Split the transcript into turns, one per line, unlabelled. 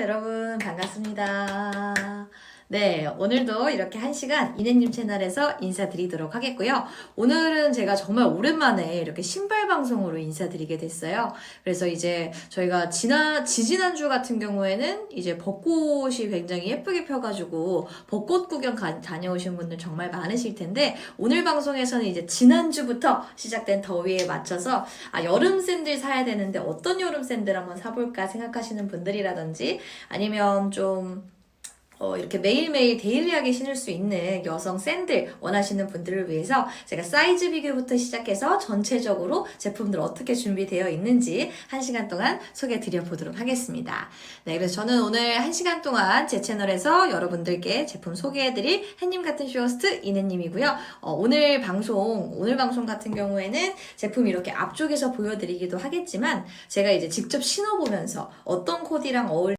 여러분 반갑습니다. 네, 오늘도 이렇게 한 시간 이내님 채널에서 인사드리도록 하겠고요. 오늘은 제가 정말 오랜만에 이렇게 신발 방송으로 인사드리게 됐어요. 그래서 이제 저희가 지난, 지지난주 같은 경우에는 이제 벚꽃이 굉장히 예쁘게 펴가지고 벚꽃 구경 가- 다녀오신 분들 정말 많으실 텐데 오늘 방송에서는 이제 지난주부터 시작된 더위에 맞춰서 아, 여름 샌들 사야 되는데 어떤 여름 샌들 한번 사볼까 생각하시는 분들이라든지 아니면 좀 어, 이렇게 매일매일 데일리하게 신을 수 있는 여성 샌들 원하시는 분들을 위해서 제가 사이즈 비교부터 시작해서 전체적으로 제품들 어떻게 준비되어 있는지 한 시간 동안 소개해 드려 보도록 하겠습니다. 네, 그래서 저는 오늘 한 시간 동안 제 채널에서 여러분들께 제품 소개해 드릴 햇님 같은 쇼호스트 이내님이고요. 어, 오늘 방송, 오늘 방송 같은 경우에는 제품 이렇게 앞쪽에서 보여드리기도 하겠지만 제가 이제 직접 신어보면서 어떤 코디랑 어울